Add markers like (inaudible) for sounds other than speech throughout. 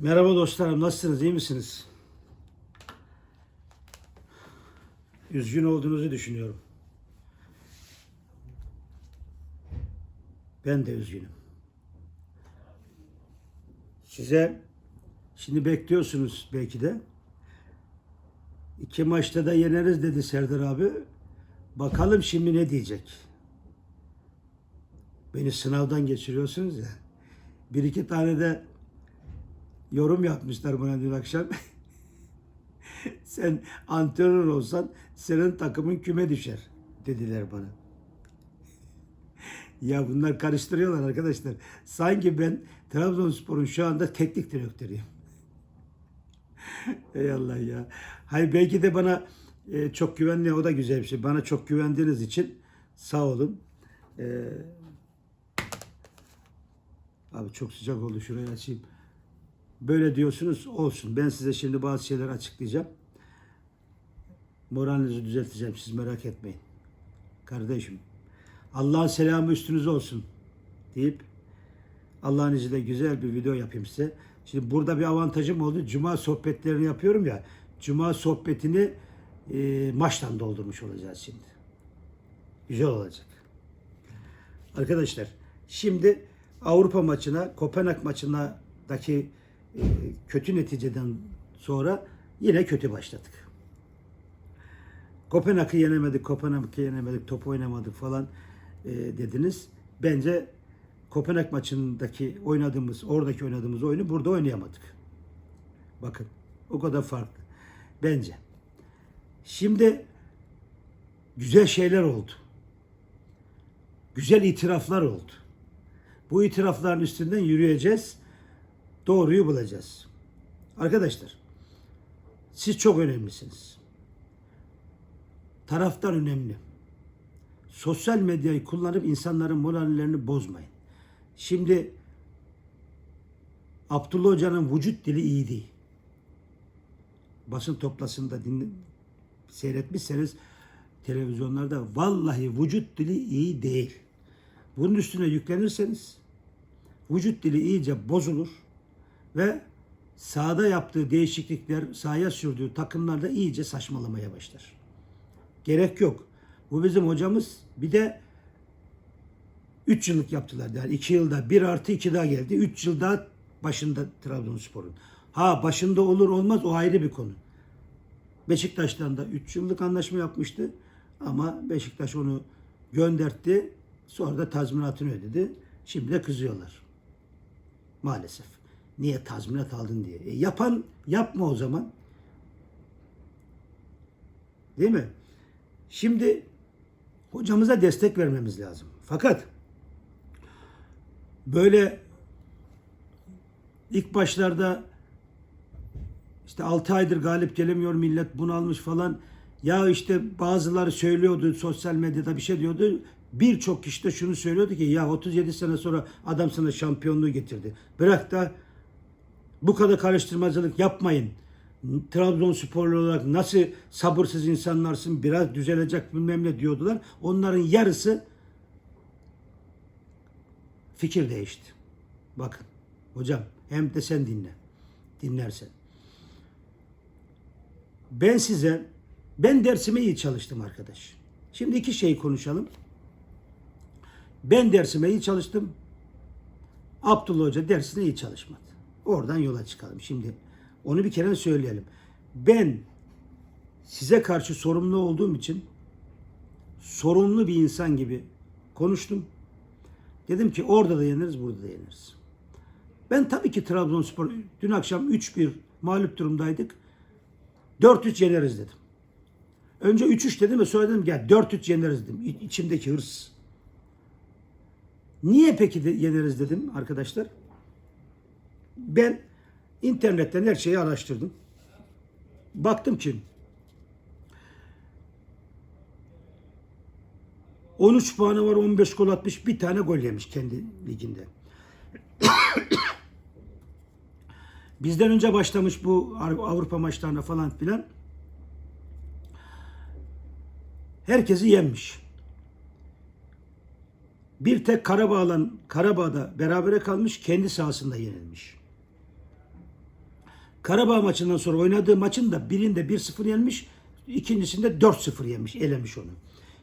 Merhaba dostlarım, nasılsınız, iyi misiniz? Üzgün olduğunuzu düşünüyorum. Ben de üzgünüm. Size şimdi bekliyorsunuz belki de. İki maçta da yeneriz dedi Serdar abi. Bakalım şimdi ne diyecek? Beni sınavdan geçiriyorsunuz ya. Bir iki tane de yorum yapmışlar bana dün akşam. (laughs) Sen antrenör olsan senin takımın küme düşer dediler bana. (laughs) Ya bunlar karıştırıyorlar arkadaşlar. Sanki ben Trabzonspor'un şu anda teknik direktörüyüm. (laughs) Ey Allah ya. Hayır belki de bana e, çok güvenli o da güzel bir şey. Bana çok güvendiğiniz için sağ olun. E, abi çok sıcak oldu şurayı açayım. Böyle diyorsunuz olsun. Ben size şimdi bazı şeyler açıklayacağım. Moralinizi düzelteceğim. Siz merak etmeyin. Kardeşim. Allah'ın selamı üstünüze olsun deyip Allah'ın izniyle güzel bir video yapayım size. Şimdi burada bir avantajım oldu. Cuma sohbetlerini yapıyorum ya. Cuma sohbetini e, maçtan doldurmuş olacağız şimdi. Güzel olacak. Arkadaşlar şimdi Avrupa maçına, Kopenhag maçındaki kötü neticeden sonra yine kötü başladık. Kopenhag'ı yenemedik, Kopenhag'ı yenemedik, top oynamadık falan e, dediniz. Bence Kopenhag maçındaki oynadığımız, oradaki oynadığımız oyunu burada oynayamadık. Bakın o kadar farklı. Bence. Şimdi güzel şeyler oldu. Güzel itiraflar oldu. Bu itirafların üstünden yürüyeceğiz. Doğruyu bulacağız. Arkadaşlar, siz çok önemlisiniz. Taraftar önemli. Sosyal medyayı kullanıp insanların morallerini bozmayın. Şimdi Abdullah Hoca'nın vücut dili iyi değil. Basın toplasında dinle, seyretmişseniz televizyonlarda vallahi vücut dili iyi değil. Bunun üstüne yüklenirseniz vücut dili iyice bozulur ve sahada yaptığı değişiklikler sahaya sürdüğü takımlarda iyice saçmalamaya başlar. Gerek yok. Bu bizim hocamız bir de 3 yıllık yaptılar. Yani 2 yılda 1 artı 2 daha geldi. 3 yıl daha başında Trabzonspor'un. Ha başında olur olmaz o ayrı bir konu. Beşiktaş'tan da 3 yıllık anlaşma yapmıştı. Ama Beşiktaş onu göndertti. Sonra da tazminatını ödedi. Şimdi de kızıyorlar. Maalesef. Niye tazminat aldın diye. E yapan yapma o zaman. Değil mi? Şimdi hocamıza destek vermemiz lazım. Fakat böyle ilk başlarda işte 6 aydır galip gelemiyor millet bunalmış falan. Ya işte bazıları söylüyordu sosyal medyada bir şey diyordu. Birçok kişi de şunu söylüyordu ki ya 37 sene sonra adam sana şampiyonluğu getirdi. Bırak da bu kadar karıştırmacılık yapmayın. Trabzonsporlu olarak nasıl sabırsız insanlarsın biraz düzelecek bilmem ne diyordular. Onların yarısı fikir değişti. Bakın hocam hem de sen dinle. Dinlersen. Ben size ben dersime iyi çalıştım arkadaş. Şimdi iki şey konuşalım. Ben dersime iyi çalıştım. Abdullah Hoca dersine iyi çalışmadı. Oradan yola çıkalım. Şimdi onu bir kere söyleyelim. Ben size karşı sorumlu olduğum için sorumlu bir insan gibi konuştum. Dedim ki orada da yeniriz, burada da yeniriz. Ben tabii ki Trabzonspor dün akşam 3-1 mağlup durumdaydık. 4-3 yeneriz dedim. Önce 3-3 dedim ve sonra dedim gel 4-3 yeneriz dedim. İ- İçimdeki hırs. Niye peki de yeneriz dedim arkadaşlar? Ben internetten her şeyi araştırdım. Baktım ki 13 puanı var, 15 gol atmış, bir tane gol yemiş kendi liginde. (coughs) Bizden önce başlamış bu Avrupa maçlarına falan filan. Herkesi yenmiş. Bir tek Karabağ'la Karabağ'da berabere kalmış, kendi sahasında yenilmiş. Karabağ maçından sonra oynadığı maçın da birinde 1-0 yenmiş, ikincisinde 4-0 yemiş, elemiş onu.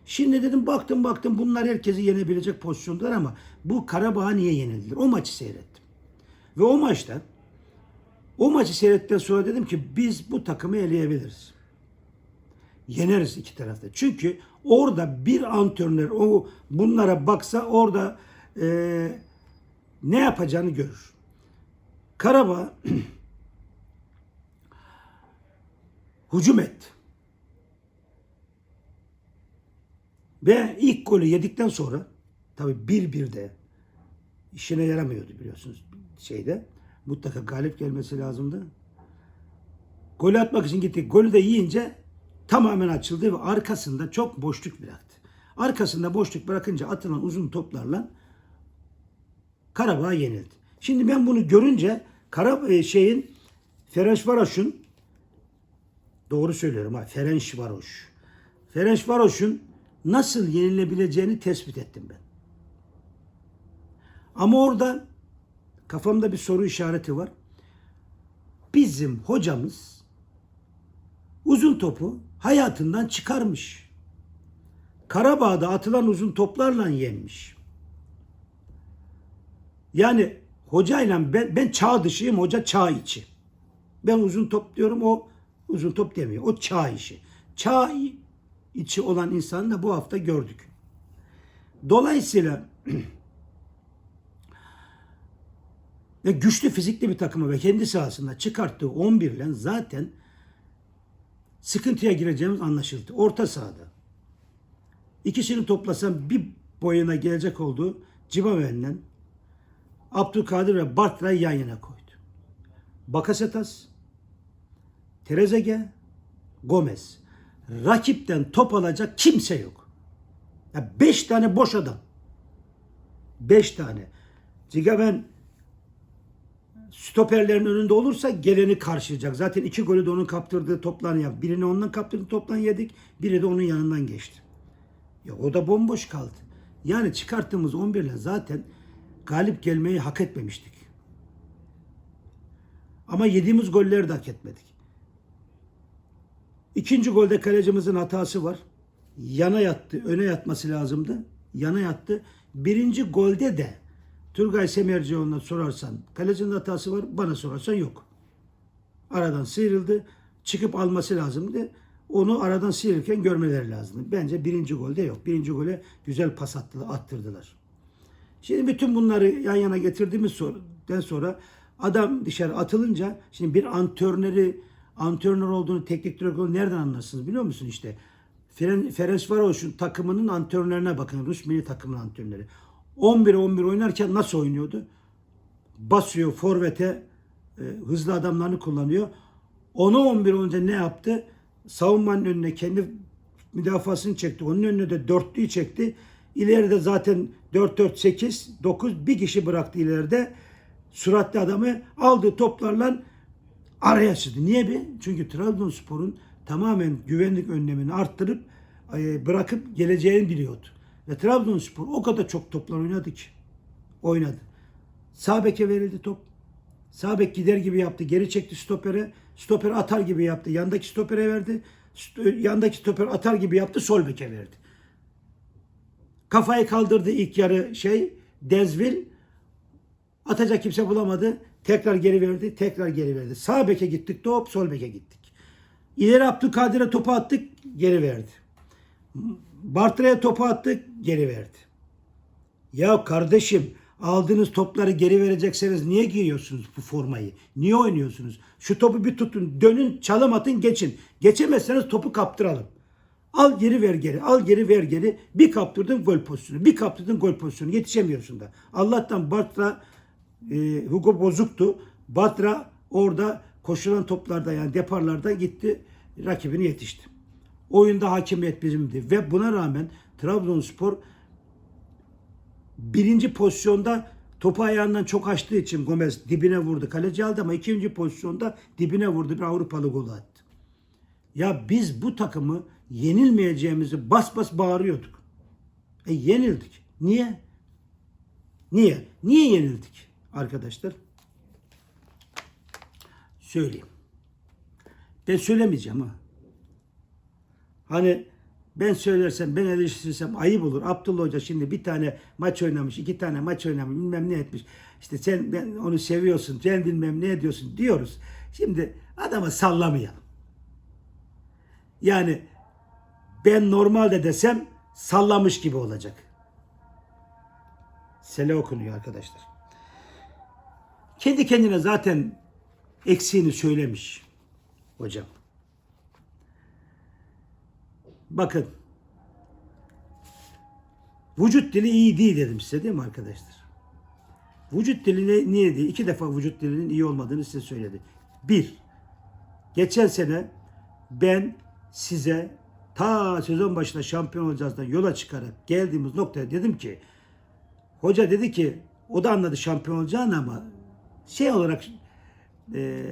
Şimdi dedim baktım baktım bunlar herkesi yenebilecek pozisyondalar ama bu Karabağ'a niye yenildiler? O maçı seyrettim. Ve o maçta o maçı seyrettikten sonra dedim ki biz bu takımı eleyebiliriz. Yeneriz iki tarafta. Çünkü orada bir antrenör o bunlara baksa orada eee, ne yapacağını görür. Karabağ (clears throat) hücum etti. Ve ilk golü yedikten sonra tabii bir bir de işine yaramıyordu biliyorsunuz şeyde. Mutlaka galip gelmesi lazımdı. Golü atmak için gittik. Golü de yiyince tamamen açıldı ve arkasında çok boşluk bıraktı. Arkasında boşluk bırakınca atılan uzun toplarla Karabağ yenildi. Şimdi ben bunu görünce Kara e, şeyin Ferencvaros'un doğru söylüyorum ha Ferencvaros. Ferencvaros'un nasıl yenilebileceğini tespit ettim ben. Ama orada kafamda bir soru işareti var. Bizim hocamız uzun topu hayatından çıkarmış. Karabağ'da atılan uzun toplarla yenmiş. Yani hocayla ben, ben çağ dışıyım, hoca çağ içi. Ben uzun top diyorum, o uzun top demiyor. O çağ işi. Çağ içi olan insanı da bu hafta gördük. Dolayısıyla (clears throat) ve güçlü fizikli bir takımı ve kendi sahasında çıkarttığı 11 ile zaten sıkıntıya gireceğimiz anlaşıldı. Orta sahada. İkisini toplasam bir boyuna gelecek olduğu Cibaven'le Abdülkadir ve Bartra'yı yan yana koydu. Bakasetas, Terezege, Gomez. Rakipten top alacak kimse yok. Ya beş tane boş adam. Beş tane. Cigaven stoperlerin önünde olursa geleni karşılayacak. Zaten iki golü de onun kaptırdığı toplarını yap. Birini ondan kaptırdığı toptan yedik. Biri de onun yanından geçti. Ya o da bomboş kaldı. Yani çıkarttığımız 11 ile zaten galip gelmeyi hak etmemiştik. Ama yediğimiz golleri de hak etmedik. İkinci golde kalecimizin hatası var. Yana yattı. Öne yatması lazımdı. Yana yattı. Birinci golde de Turgay Semercioğlu'na sorarsan kalecinin hatası var. Bana sorarsan yok. Aradan sıyrıldı. Çıkıp alması lazımdı. Onu aradan sıyrılırken görmeleri lazımdı. Bence birinci golde yok. Birinci gole güzel pas attılar, attırdılar. Şimdi bütün bunları yan yana getirdiğimiz sorudan sonra adam dışarı atılınca şimdi bir antrenörü antrenör olduğunu teknik direktör nereden anlarsınız biliyor musun işte? Ferenc Ferencvaros'un takımının antrenörüne bakın. Rus milli takımının antrenörü. 11-11 oynarken nasıl oynuyordu? Basıyor forvete e, hızlı adamlarını kullanıyor. Onu 11 olunca ne yaptı? Savunmanın önüne kendi müdafasını çekti. Onun önüne de dörtlüyü çekti. İleride zaten 4-4-8 9 bir kişi bıraktı ileride. Suratlı adamı aldığı toplarla araya çıktı. Niye be? Çünkü Trabzonspor'un tamamen güvenlik önlemini arttırıp e, bırakıp geleceğini biliyordu. Ve Trabzonspor o kadar çok toplar oynadı ki. Oynadı. Sağ beke verildi top. Sağ bek gider gibi yaptı. Geri çekti stopere. Stoper atar gibi yaptı. Yandaki stopere verdi. St- Yandaki stoper atar gibi yaptı. Sol beke verdi. Kafayı kaldırdı ilk yarı şey. Dezvil. Atacak kimse bulamadı. Tekrar geri verdi. Tekrar geri verdi. Sağ beke gittik top. Sol beke gittik. İleri Abdülkadir'e topu attık. Geri verdi. Bartra'ya topu attık. Geri verdi. Ya kardeşim aldığınız topları geri verecekseniz niye giyiyorsunuz bu formayı? Niye oynuyorsunuz? Şu topu bir tutun, dönün, çalım atın, geçin. Geçemezseniz topu kaptıralım. Al geri ver geri, al geri ver geri. Bir kaptırdın gol pozisyonu, bir kaptırdın gol pozisyonu. Yetişemiyorsun da. Allah'tan Bartra, e, Hugo bozuktu. Bartra orada koşulan toplarda yani deparlarda gitti, rakibini yetişti. Oyunda hakimiyet bizimdi ve buna rağmen Trabzonspor birinci pozisyonda topu ayağından çok açtığı için Gomez dibine vurdu. Kaleci aldı ama ikinci pozisyonda dibine vurdu. Bir Avrupalı gol attı. Ya biz bu takımı yenilmeyeceğimizi bas bas bağırıyorduk. E yenildik. Niye? Niye? Niye yenildik arkadaşlar? söyleyeyim. Ben söylemeyeceğim ha. Hani ben söylersem, ben eleştirirsem ayıp olur. Abdullah Hoca şimdi bir tane maç oynamış, iki tane maç oynamış, bilmem ne etmiş. İşte sen ben onu seviyorsun, sen bilmem ne ediyorsun diyoruz. Şimdi adama sallamayalım. Yani ben normalde desem sallamış gibi olacak. Sele okunuyor arkadaşlar. Kendi kendine zaten eksiğini söylemiş hocam. Bakın. Vücut dili iyi değil dedim size değil mi arkadaşlar? Vücut dili ne- niye değil? İki defa vücut dilinin iyi olmadığını size söyledi. Bir, geçen sene ben size ta sezon başında şampiyon olacağızdan yola çıkarak geldiğimiz noktaya dedim ki hoca dedi ki o da anladı şampiyon olacağını ama şey olarak e,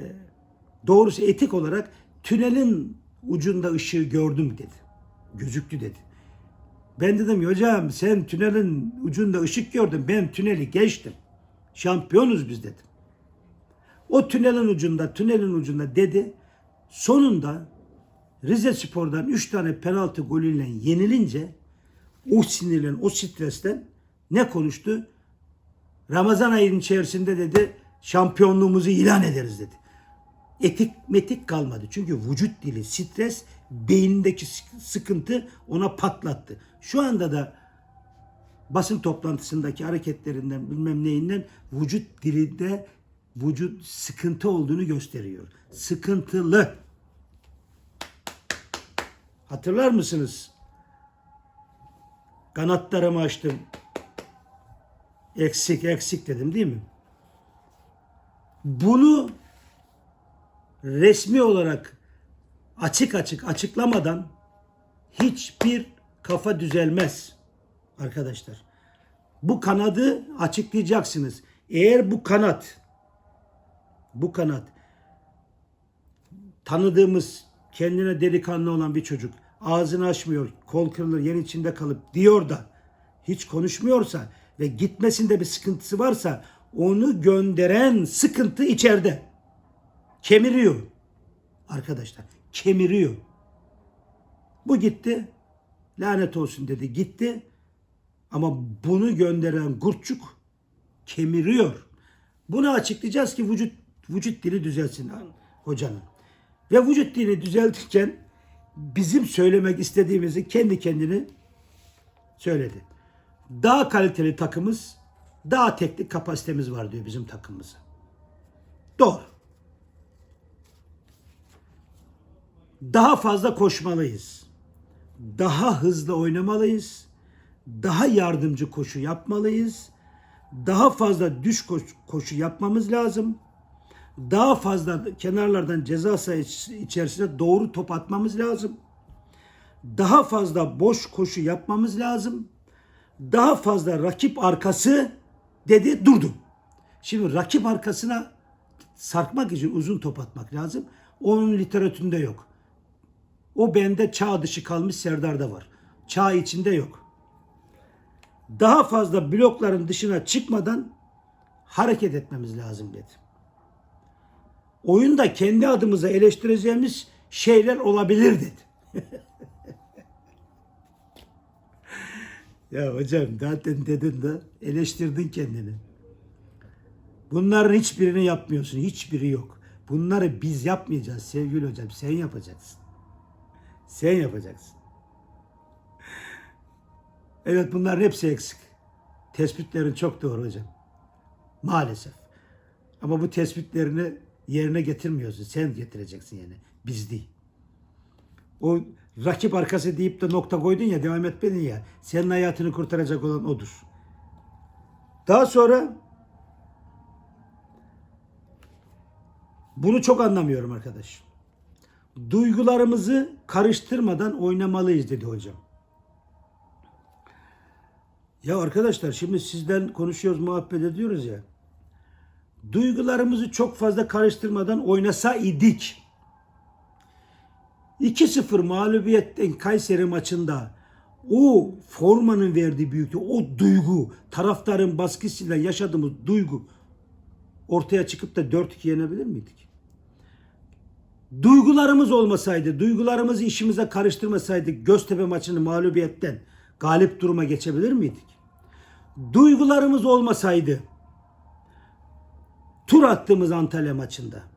doğrusu etik olarak tünelin ucunda ışığı gördüm dedi. Gözüktü dedi. Ben dedim hocam sen tünelin ucunda ışık gördün ben tüneli geçtim. Şampiyonuz biz dedim. O tünelin ucunda tünelin ucunda dedi. Sonunda Rize Spor'dan 3 tane penaltı golüyle yenilince o sinirlen, o stresten ne konuştu? Ramazan ayının içerisinde dedi şampiyonluğumuzu ilan ederiz dedi. Etik metik kalmadı. Çünkü vücut dili, stres, beynindeki sık- sıkıntı ona patlattı. Şu anda da basın toplantısındaki hareketlerinden bilmem neyinden vücut dilinde vücut sıkıntı olduğunu gösteriyor. Sıkıntılı. Hatırlar mısınız? Kanatlarımı açtım. Eksik eksik dedim değil mi? Bunu resmi olarak açık açık açıklamadan hiçbir kafa düzelmez arkadaşlar. Bu kanadı açıklayacaksınız. Eğer bu kanat bu kanat tanıdığımız kendine delikanlı olan bir çocuk ağzını açmıyor, kol kırılır, yer içinde kalıp diyor da hiç konuşmuyorsa ve gitmesinde bir sıkıntısı varsa onu gönderen sıkıntı içeride. Kemiriyor. Arkadaşlar kemiriyor. Bu gitti. Lanet olsun dedi. Gitti. Ama bunu gönderen kurtçuk kemiriyor. Bunu açıklayacağız ki vücut vücut dili düzelsin hocanın. Ve vücut dili düzeltirken bizim söylemek istediğimizi kendi kendini söyledi. Daha kaliteli takımız, daha teknik kapasitemiz var diyor bizim takımımıza. Doğru. Daha fazla koşmalıyız. Daha hızlı oynamalıyız. Daha yardımcı koşu yapmalıyız. Daha fazla düş koş- koşu yapmamız lazım. Daha fazla kenarlardan ceza sahası içerisinde doğru top atmamız lazım. Daha fazla boş koşu yapmamız lazım. Daha fazla rakip arkası dedi durdu. Şimdi rakip arkasına sarkmak için uzun top atmak lazım. Onun literatüründe yok. O bende çağ dışı kalmış Serdar'da var. Çağ içinde yok. Daha fazla blokların dışına çıkmadan hareket etmemiz lazım dedi. Oyunda kendi adımıza eleştireceğimiz şeyler olabilir dedi. (laughs) ya hocam zaten dedin de eleştirdin kendini. Bunların hiçbirini yapmıyorsun. Hiçbiri yok. Bunları biz yapmayacağız sevgili hocam. Sen yapacaksın. Sen yapacaksın. Evet bunların hepsi eksik. Tespitlerin çok doğru hocam. Maalesef. Ama bu tespitlerini yerine getirmiyorsun. Sen getireceksin yani. Biz değil. O rakip arkası deyip de nokta koydun ya devam etmedin ya. Senin hayatını kurtaracak olan odur. Daha sonra bunu çok anlamıyorum arkadaş. Duygularımızı karıştırmadan oynamalıyız dedi hocam. Ya arkadaşlar şimdi sizden konuşuyoruz, muhabbet ediyoruz ya. Duygularımızı çok fazla karıştırmadan oynasa idik. 2-0 mağlubiyetten Kayseri maçında o formanın verdiği büyüklük, o duygu, taraftarın baskısıyla yaşadığımız duygu ortaya çıkıp da 4-2 yenebilir miydik? Duygularımız olmasaydı, duygularımızı işimize karıştırmasaydık Göztepe maçını mağlubiyetten galip duruma geçebilir miydik? Duygularımız olmasaydı tur attığımız Antalya maçında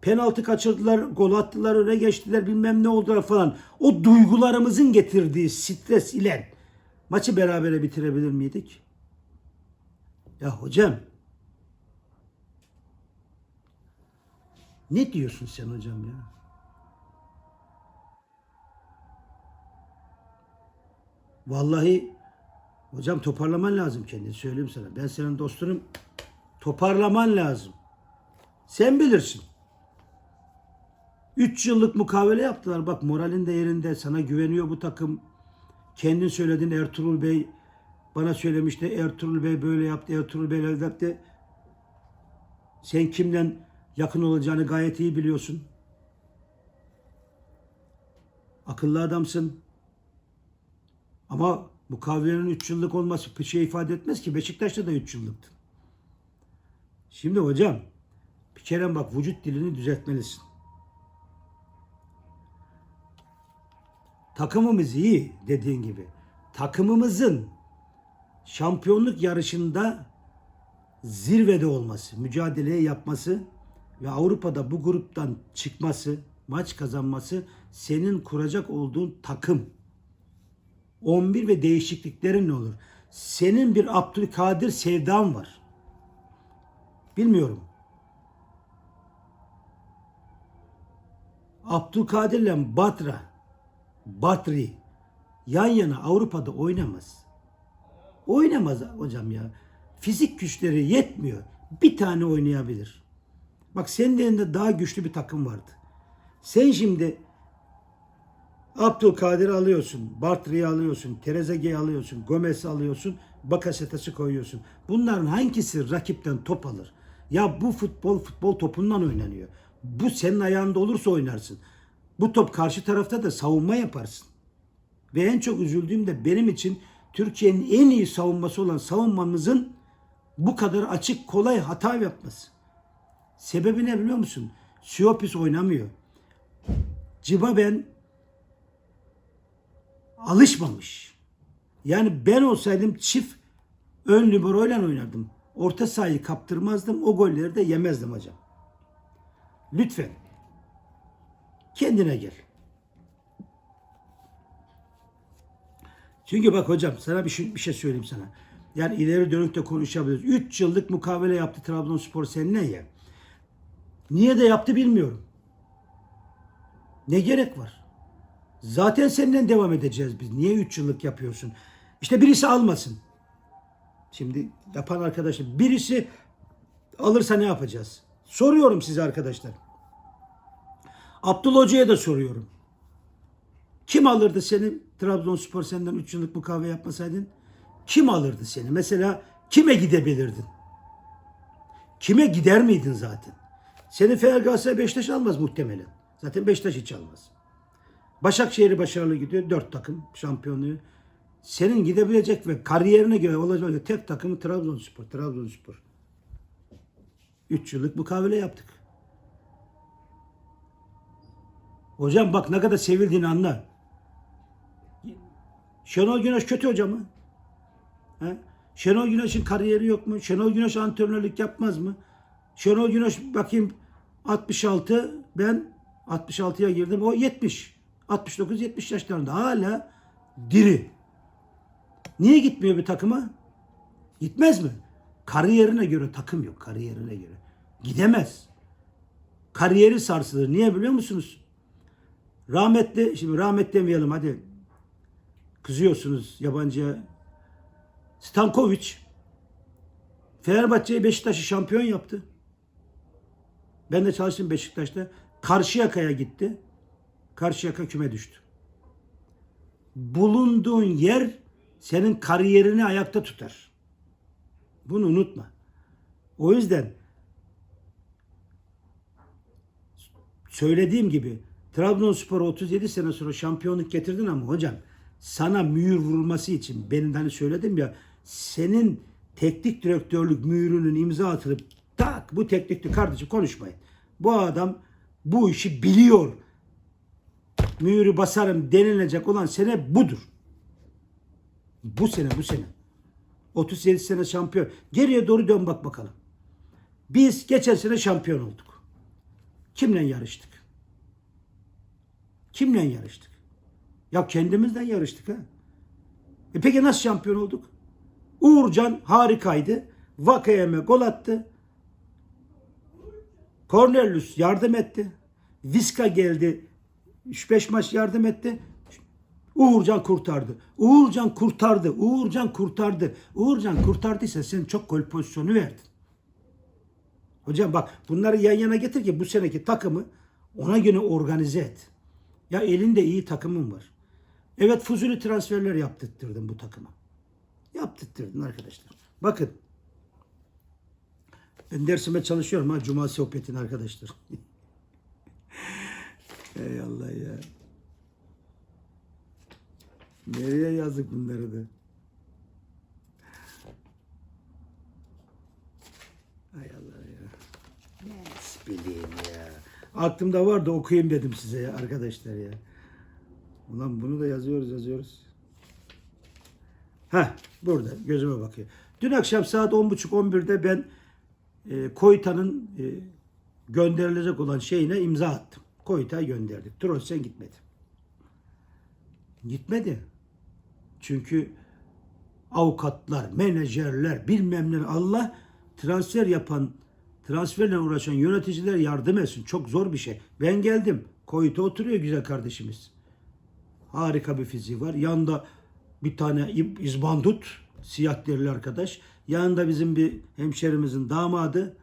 penaltı kaçırdılar, gol attılar, öne geçtiler, bilmem ne oldular falan. O duygularımızın getirdiği stres ile maçı berabere bitirebilir miydik? Ya hocam ne diyorsun sen hocam ya? Vallahi hocam toparlaman lazım kendini söyleyeyim sana. Ben senin dostunum. Toparlaman lazım. Sen bilirsin. 3 yıllık mukavele yaptılar. Bak moralin de yerinde. Sana güveniyor bu takım. Kendin söyledin Ertuğrul Bey bana söylemişti. Ertuğrul Bey böyle yaptı. Ertuğrul Bey öyle yaptı. Sen kimden yakın olacağını gayet iyi biliyorsun. Akıllı adamsın. Ama mukavelenin 3 yıllık olması bir şey ifade etmez ki. Beşiktaş'ta da 3 yıllıktı. Şimdi hocam bir kere bak vücut dilini düzeltmelisin. Takımımız iyi dediğin gibi. Takımımızın şampiyonluk yarışında zirvede olması, mücadeleyi yapması ve Avrupa'da bu gruptan çıkması, maç kazanması senin kuracak olduğun takım 11 ve değişikliklerin ne olur? Senin bir Abdülkadir sevdan var. Bilmiyorum. Abdülkadir'le Batra, Batri yan yana Avrupa'da oynamaz. Oynamaz hocam ya. Fizik güçleri yetmiyor. Bir tane oynayabilir. Bak senin elinde daha güçlü bir takım vardı. Sen şimdi Abdülkadir alıyorsun, Bartri'yi alıyorsun, Trezeguet'i alıyorsun, Gomez'i alıyorsun, Bakasetas'ı koyuyorsun. Bunların hangisi rakipten top alır? Ya bu futbol futbol topundan oynanıyor. Bu senin ayağında olursa oynarsın. Bu top karşı tarafta da savunma yaparsın. Ve en çok üzüldüğüm de benim için Türkiye'nin en iyi savunması olan savunmamızın bu kadar açık kolay hata yapması. Sebebi ne biliyor musun? Siopis oynamıyor. Ciba ben alışmamış. Yani ben olsaydım çift ön liberoyla oynardım. Orta sahayı kaptırmazdım. O golleri de yemezdim hocam. Lütfen. Kendine gel. Çünkü bak hocam sana bir şey, bir şey söyleyeyim sana. Yani ileri dönük de konuşabiliriz. 3 yıllık mukavele yaptı Trabzonspor seninle ya. Niye de yaptı bilmiyorum. Ne gerek var? Zaten seninle devam edeceğiz biz. Niye 3 yıllık yapıyorsun? İşte birisi almasın. Şimdi yapan arkadaşlar birisi alırsa ne yapacağız? Soruyorum size arkadaşlar. Abdullah Hoca'ya da soruyorum. Kim alırdı seni Trabzonspor senden 3 yıllık mukavele yapmasaydın? Kim alırdı seni? Mesela kime gidebilirdin? Kime gider miydin zaten? Seni Fener Galatasaray Beşiktaş almaz muhtemelen. Zaten Beşiktaş hiç almaz. Başakşehir'i başarılı gidiyor. Dört takım şampiyonluğu. Senin gidebilecek ve kariyerine göre olacak tek takımı Trabzonspor. Trabzonspor. Üç yıllık mukavele yaptık. Hocam bak ne kadar sevildiğini anla. Şenol Güneş kötü hoca mı? He? Şenol Güneş'in kariyeri yok mu? Şenol Güneş antrenörlük yapmaz mı? Şenol Güneş bakayım 66 ben 66'ya girdim o 70. 69-70 yaşlarında hala diri. Niye gitmiyor bir takıma? Gitmez mi? Kariyerine göre takım yok kariyerine göre. Gidemez. Kariyeri sarsılır. Niye biliyor musunuz? Rahmetli, şimdi rahmet demeyelim hadi. Kızıyorsunuz yabancıya. Stankovic Fenerbahçe'yi Beşiktaş'ı şampiyon yaptı. Ben de çalıştım Beşiktaş'ta. Karşıyaka'ya gitti. Karşıyaka küme düştü. Bulunduğun yer senin kariyerini ayakta tutar. Bunu unutma. O yüzden söylediğim gibi Trabzonspor'a 37 sene sonra şampiyonluk getirdin ama hocam sana mühür vurulması için benim hani söyledim ya senin teknik direktörlük mühürünün imza atılıp tak bu teknikli kardeşim konuşmayın. Bu adam bu işi biliyor. Mühürü basarım denilecek olan sene budur. Bu sene bu sene. 37 sene şampiyon. Geriye doğru dön bak bakalım. Biz geçen sene şampiyon olduk. Kimle yarıştık? Kimle yarıştık? Ya kendimizden yarıştık ha. E peki nasıl şampiyon olduk? Uğurcan harikaydı. Vakayeme gol attı. Cornelius yardım etti. Viska geldi. 3-5 maç yardım etti. Uğurcan kurtardı. Uğurcan kurtardı. Uğurcan kurtardı. Uğurcan kurtardıysa sen çok gol pozisyonu verdin. Hocam bak bunları yan yana getir ki bu seneki takımı ona göre organize et. Ya elinde iyi takımın var. Evet fuzuli transferler yaptırttırdın bu takıma. Yaptırttırdın arkadaşlar. Bakın. Ben dersime çalışıyorum ha. Cuma sohbetini arkadaşlar. (laughs) Ey Allah ya. Nereye yazdık bunları da? Hay Allah ya. Nasıl bileyim. Aklımda var da okuyayım dedim size ya arkadaşlar ya. Ulan bunu da yazıyoruz yazıyoruz. Ha burada gözüme bakıyor. Dün akşam saat 10.30-11'de ben e, Koyta'nın e, gönderilecek olan şeyine imza attım. Koyta'ya gönderdik. Trollsen gitmedi. Gitmedi. Çünkü avukatlar, menajerler, bilmem ne Allah transfer yapan, transferle uğraşan yöneticiler yardım etsin. Çok zor bir şey. Ben geldim. Koyta oturuyor güzel kardeşimiz. Harika bir fiziği var. Yanında bir tane izbandut, siyah derili arkadaş. Yanında bizim bir hemşerimizin damadı,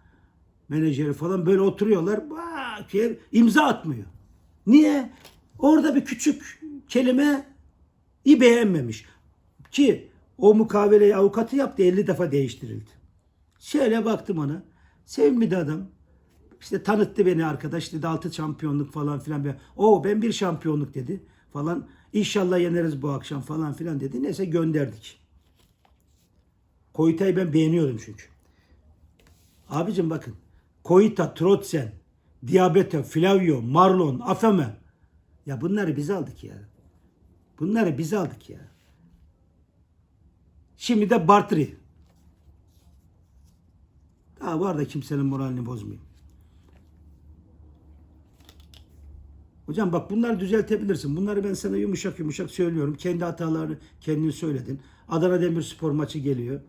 menajeri falan böyle oturuyorlar. Bak, imza atmıyor. Niye? Orada bir küçük kelime iyi beğenmemiş. Ki o mukaveleyi avukatı yaptı 50 defa değiştirildi. Şöyle baktım ona. Sevimli de adam. İşte tanıttı beni arkadaş dedi altı şampiyonluk falan filan. O ben bir şampiyonluk dedi falan. İnşallah yeneriz bu akşam falan filan dedi. Neyse gönderdik. Koyta'yı ben beğeniyorum çünkü. Abicim bakın. Koyta, Trotsen, Diabete, Flavio, Marlon, Afeme. Ya bunları biz aldık ya. Bunları biz aldık ya. Şimdi de Bartri. Daha var da kimsenin moralini bozmayayım. Hocam bak bunları düzeltebilirsin. Bunları ben sana yumuşak yumuşak söylüyorum. Kendi hatalarını kendin söyledin. Adana Demirspor maçı geliyor.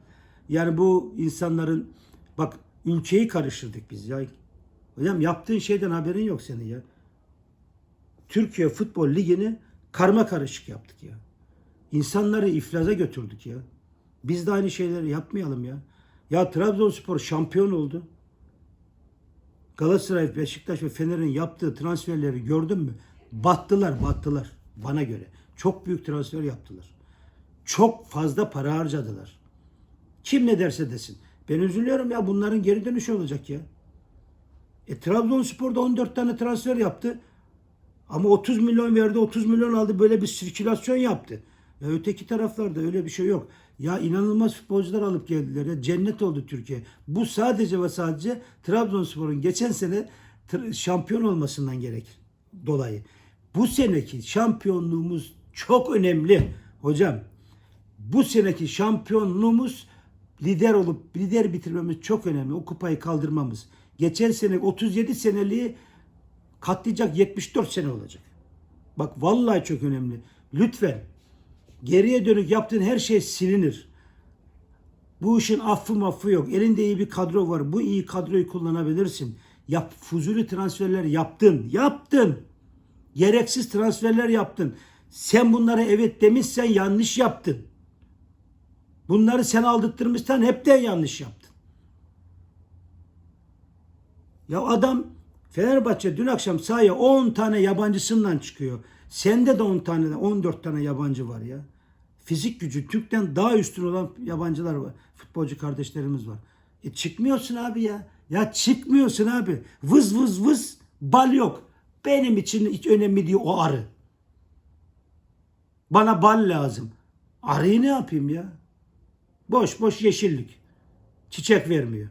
Yani bu insanların bak ülkeyi karıştırdık biz ya. Hocam yaptığın şeyden haberin yok senin ya. Türkiye Futbol Ligi'ni karma karışık yaptık ya. İnsanları iflaza götürdük ya. Biz de aynı şeyleri yapmayalım ya. Ya Trabzonspor şampiyon oldu. Galatasaray, Beşiktaş ve Fener'in yaptığı transferleri gördün mü? Battılar, battılar bana göre. Çok büyük transfer yaptılar. Çok fazla para harcadılar. Kim ne derse desin. Ben üzülüyorum ya bunların geri dönüşü olacak ya. E Trabzonspor'da 14 tane transfer yaptı. Ama 30 milyon verdi, 30 milyon aldı böyle bir sirkülasyon yaptı. Ya öteki taraflarda öyle bir şey yok. Ya inanılmaz futbolcular alıp geldiler. Ya cennet oldu Türkiye. Bu sadece ve sadece Trabzonspor'un geçen sene şampiyon olmasından gerekir dolayı. Bu seneki şampiyonluğumuz çok önemli hocam. Bu seneki şampiyonluğumuz lider olup lider bitirmemiz çok önemli. O kupayı kaldırmamız. Geçen sene 37 seneliği katlayacak 74 sene olacak. Bak vallahi çok önemli. Lütfen geriye dönük yaptığın her şey silinir. Bu işin affı maffı yok. Elinde iyi bir kadro var. Bu iyi kadroyu kullanabilirsin. Yap, fuzuli transferler yaptın. Yaptın. Gereksiz transferler yaptın. Sen bunlara evet demişsen yanlış yaptın. Bunları sen aldırtmışsan hep de yanlış yaptın. Ya adam Fenerbahçe dün akşam sahaya 10 tane yabancısından çıkıyor. Sende de 10 tane 14 tane yabancı var ya. Fizik gücü Türk'ten daha üstün olan yabancılar var. Futbolcu kardeşlerimiz var. E çıkmıyorsun abi ya. Ya çıkmıyorsun abi. Vız vız vız bal yok. Benim için hiç önemli değil o arı. Bana bal lazım. Arıyı ne yapayım ya? Boş boş yeşillik. Çiçek vermiyor.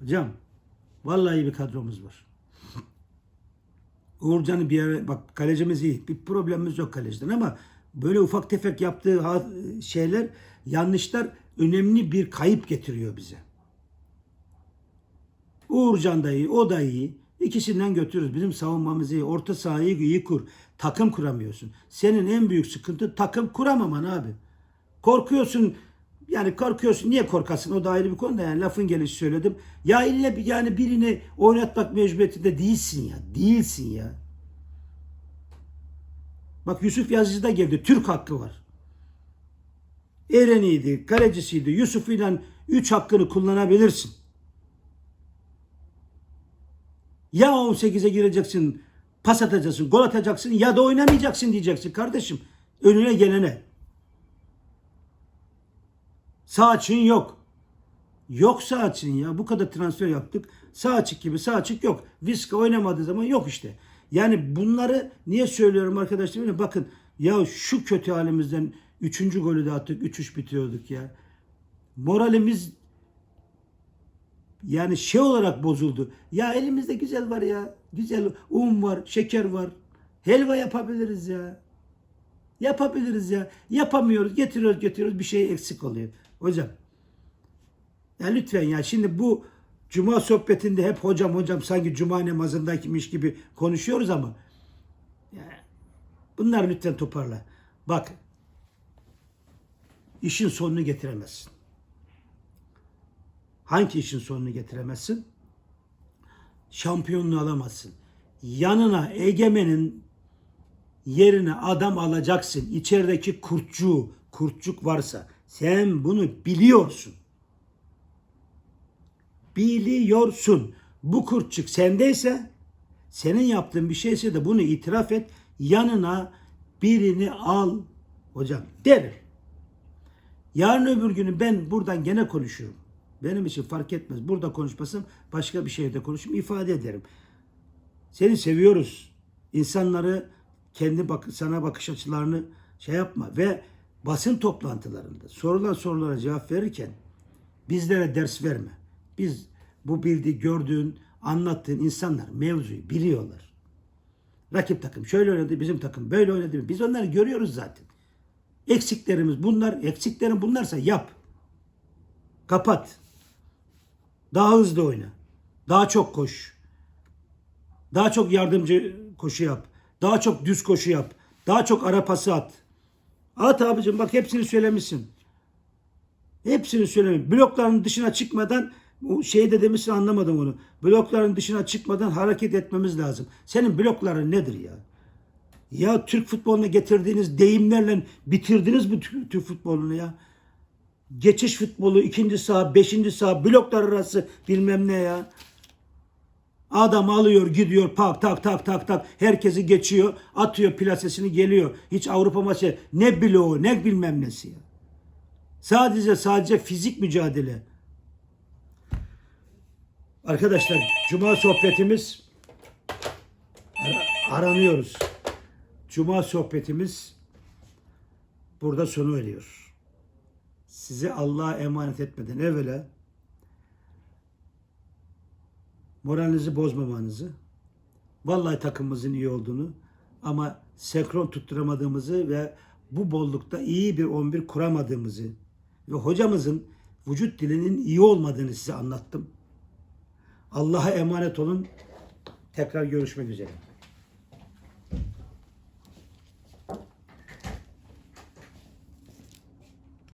Hocam Vallahi iyi bir kadromuz var. Uğurcan'ı bir yere bak kalecimiz iyi. Bir problemimiz yok kaleciden ama böyle ufak tefek yaptığı şeyler yanlışlar önemli bir kayıp getiriyor bize. Uğurcan da iyi, o da iyi. İkisinden götürürüz. Bizim savunmamız iyi. Orta sahayı iyi kur. Takım kuramıyorsun. Senin en büyük sıkıntı takım kuramaman abi. Korkuyorsun. Yani korkuyorsun. Niye korkasın? O da ayrı bir konu da yani lafın gelişi söyledim. Ya ille yani birini oynatmak mecburiyetinde değilsin ya. Değilsin ya. Bak Yusuf Yazıcı da geldi. Türk hakkı var. Eren'iydi, kalecisiydi. Yusuf'uyla 3 hakkını kullanabilirsin. Ya 18'e gireceksin, pas atacaksın, gol atacaksın ya da oynamayacaksın diyeceksin kardeşim. Önüne gelene. Sağ açığın yok. Yok sağ açığın ya. Bu kadar transfer yaptık. Sağ açık gibi sağ açık yok. Viska oynamadığı zaman yok işte. Yani bunları niye söylüyorum arkadaşlar? Bakın ya şu kötü halimizden 3. golü de attık. 3-3 bitiriyorduk ya. Moralimiz yani şey olarak bozuldu. Ya elimizde güzel var ya. Güzel un var, şeker var. Helva yapabiliriz ya. Yapabiliriz ya. Yapamıyoruz. Getiriyoruz getiriyoruz. Bir şey eksik oluyor. Hocam. Ya lütfen ya. Şimdi bu Cuma sohbetinde hep hocam hocam sanki Cuma namazındaymış gibi konuşuyoruz ama ya, bunlar lütfen toparla. Bak işin sonunu getiremezsin. Hangi işin sonunu getiremezsin? Şampiyonluğu alamazsın. Yanına egemenin yerine adam alacaksın. İçerideki kurtçu, kurtçuk varsa sen bunu biliyorsun. Biliyorsun. Bu kurtçuk sendeyse senin yaptığın bir şeyse de bunu itiraf et. Yanına birini al. Hocam der. Yarın öbür günü ben buradan gene konuşuyorum. Benim için fark etmez. Burada konuşmasam başka bir şeyde konuşayım ifade ederim. Seni seviyoruz. İnsanları kendi bak sana bakış açılarını şey yapma ve basın toplantılarında sorulan sorulara cevap verirken bizlere ders verme. Biz bu bildiği, gördüğün, anlattığın insanlar mevzuyu biliyorlar. Rakip takım şöyle oynadı, bizim takım böyle oynadı. Biz onları görüyoruz zaten. Eksiklerimiz bunlar, eksiklerin bunlarsa yap. Kapat. Daha hızlı oyna. Daha çok koş. Daha çok yardımcı koşu yap. Daha çok düz koşu yap. Daha çok ara pası at. At abicim bak hepsini söylemişsin. Hepsini söylemiş. Blokların dışına çıkmadan şey de demişsin anlamadım onu. Blokların dışına çıkmadan hareket etmemiz lazım. Senin blokların nedir ya? Ya Türk futboluna getirdiğiniz deyimlerle bitirdiniz bu Türk futbolunu ya. Geçiş futbolu, ikinci saha, beşinci saha, bloklar arası bilmem ne ya. Adam alıyor gidiyor pak tak tak tak tak herkesi geçiyor atıyor plasesini geliyor. Hiç Avrupa maçı ne bloğu ne bilmem nesi ya. Sadece sadece fizik mücadele. Arkadaşlar cuma sohbetimiz ara- aranıyoruz. Cuma sohbetimiz burada sona eriyor. Sizi Allah'a emanet etmeden evvela moralinizi bozmamanızı, vallahi takımımızın iyi olduğunu ama senkron tutturamadığımızı ve bu bollukta iyi bir 11 kuramadığımızı ve hocamızın vücut dilinin iyi olmadığını size anlattım. Allah'a emanet olun. Tekrar görüşmek üzere.